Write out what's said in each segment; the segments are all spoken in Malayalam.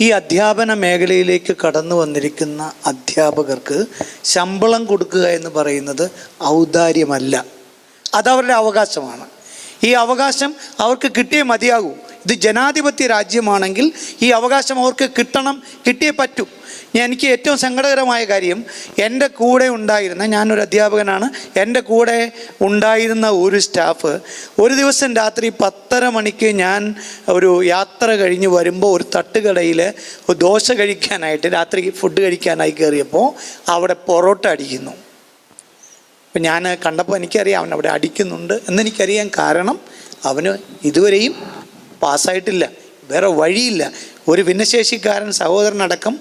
ഈ അധ്യാപന മേഖലയിലേക്ക് കടന്നു വന്നിരിക്കുന്ന അധ്യാപകർക്ക് ശമ്പളം കൊടുക്കുക എന്ന് പറയുന്നത് ഔദാര്യമല്ല. അതവരുടെ അവകാശമാണ്. ഈ അവകാശം അവർക്ക് കിട്ടിയേ മതിയാകൂ. ഇത് ജനാധിപത്യ രാജ്യമാണെങ്കിൽ ഈ അവകാശം അവർക്ക് കിട്ടണം കിട്ടിയേ പറ്റൂ. എനിക്ക് ഏറ്റവും സങ്കടകരമായ കാര്യം എന്റെ കൂടെ ഉണ്ടായിരുന്ന ഞാനൊരു അധ്യാപകനാണ് എന്റെ കൂടെ ഉണ്ടായിരുന്ന ഒരു സ്റ്റാഫ് ഒരു ദിവസം രാത്രി പത്തര മണിക്ക് ഞാൻ ഒരു യാത്ര കഴിഞ്ഞ് വരുമ്പോൾ ഒരു തട്ടുകടയിൽ ദോശ കഴിക്കാനായിട്ട് രാത്രി ഫുഡ് കഴിക്കാനായി കയറിയപ്പോൾ അവിടെ പൊറോട്ട അടിക്കുന്നു. അപ്പം ഞാൻ കണ്ടപ്പോൾ എനിക്കറിയാം അവൻ അവിടെ അടിക്കുന്നുണ്ട്. എന്നെനിക്കറിയാൻ കാരണം അവന് ഇതുവരെയും പാസ്സായിട്ടില്ല. വേറെ വഴിയില്ല. ഒരു ഭിന്നശേഷിക്കാരൻ സഹോദരനടക്കം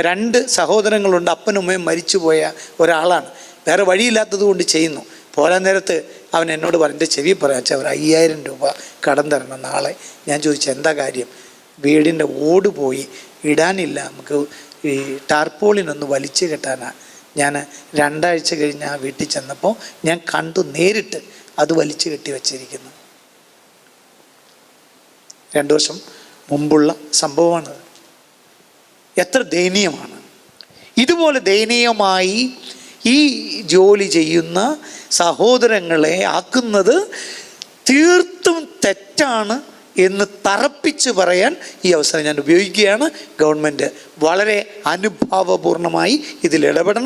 രണ്ട് സഹോദരങ്ങളുണ്ട്. അപ്പനും അമ്മയും മരിച്ചുപോയ ഒരാളാണ്. വേറെ വഴിയില്ലാത്തത് കൊണ്ട് ചെയ്യുന്നു. പോരാൻ നേരത്ത് അവൻ എന്നോട് പറഞ്ഞ ചെവി പറയാച്ച ഒരു അയ്യായിരം രൂപ കടം തരണം നാളെ. ഞാൻ ചോദിച്ചു എന്താ കാര്യം? വീടിന്റെ ഓട് പോയി. ഇടാനില്ല നമുക്ക് ഈ ടാർപോളിനൊന്ന് വലിച്ചു കെട്ടാനാണ് ഞാൻ രണ്ടാഴ്ച കഴിഞ്ഞ് ആ വീട്ടിൽ ചെന്നപ്പോൾ ഞാൻ കണ്ടു നേരിട്ട് അത് വലിച്ചു കെട്ടി വച്ചിരിക്കുന്നു. രണ്ട് വർഷം മുമ്പുള്ള സംഭവമാണ്. എത്ര ദയനീയമാണ്. ഇതുപോലെ ദയനീയമായി ഈ ജോലി ചെയ്യുന്ന സഹോദരങ്ങളെ ആക്കുന്നത് തീർത്തും തെറ്റാണ് എന്ന് തറപ്പിച്ച് പറയാൻ ഈ അവസരം ഞാൻ ഉപയോഗിക്കുകയാണ്. ഗവൺമെന്റ് വളരെ അനുഭാവപൂർണമായി ഇതിൽ ഇടപെടണം.